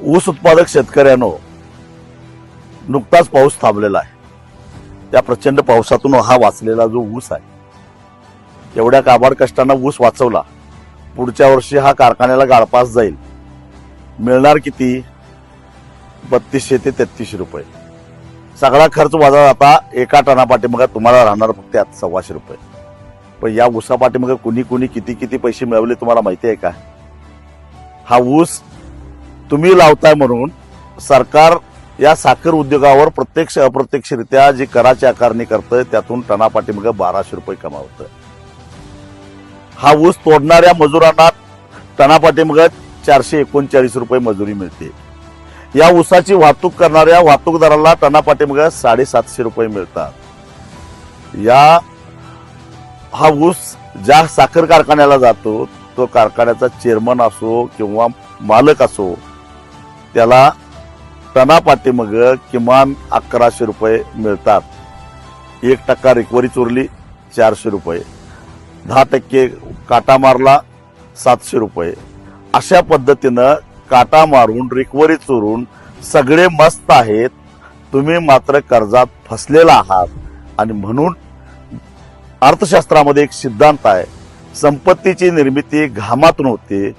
ऊस उत्पादक शेतकऱ्यानो नुकताच पाऊस थांबलेला आहे. त्या प्रचंड पावसातून हा वाचलेला जो ऊस आहे एवढ्या काबाड कष्टांना ऊस वाचवला पुढच्या वर्षी हा कारखान्याला गाळपास जाईल. मिळणार किती? बत्तीसशे ते तेहतीसशे रुपये. सगळा खर्च वाजा आता एका टनापाठी तुम्हाला राहणार फक्त यात सव्वाशे रुपये. पण या ऊसापाठीमागे कुणी कुणी किती किती पैसे मिळवले तुम्हाला माहिती आहे का? हा ऊस तुम्ही लावताय म्हणून सरकार या साखर उद्योगावर प्रत्यक्ष अप्रत्यक्षरित्या जी कराची आकारणी करतं त्यातून टनापाठी बाराशे रुपये कमावतं हा ऊस तोडणाऱ्या मजुरांना टनापाठी चारशे एकोणचाळीस रुपये मजुरी मिळते. या ऊसाची वाहतूक करणाऱ्या वाहतूकदाराला टनापाठी साडेसातशे रुपये मिळतात. या हा ऊस ज्या साखर कारखान्याला जातो तो कारखान्याचा चेअरमन असो किंवा मालक असो त्याला टनापाठी मग किमान अकराशे रुपये मिळतात. एक टक्का रिकवरी चोरली चारशे रुपये. दहा टक्के काटा मारला सातशे रुपये. अशा पद्धतीनं काटा मारून रिकवरी चोरून सगळे मस्त आहेत. तुम्ही मात्र कर्जात फसलेला आहात. आणि म्हणून अर्थशास्त्रामध्ये एक सिद्धांत आहे संपत्तीची निर्मिती घामातून होते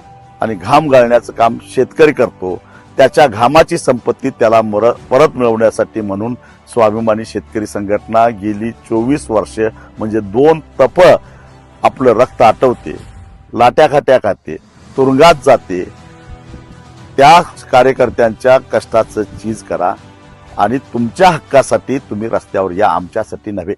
आणि घाम गाळण्याचं काम शेतकरी करतो. त्याच्या घामाची संपत्ती त्याला मर परत मिळवण्यासाठी म्हणून स्वाभिमानी शेतकरी संघटना गेली चोवीस वर्ष म्हणजे दोन तप आपलं रक्त आटवते लाट्याखाट्या खाते तुरुंगात जाते. त्या कार्यकर्त्यांच्या कष्टाचं चीज करा आणि तुमच्या हक्कासाठी तुम्ही रस्त्यावर या आमच्यासाठी नव्हे.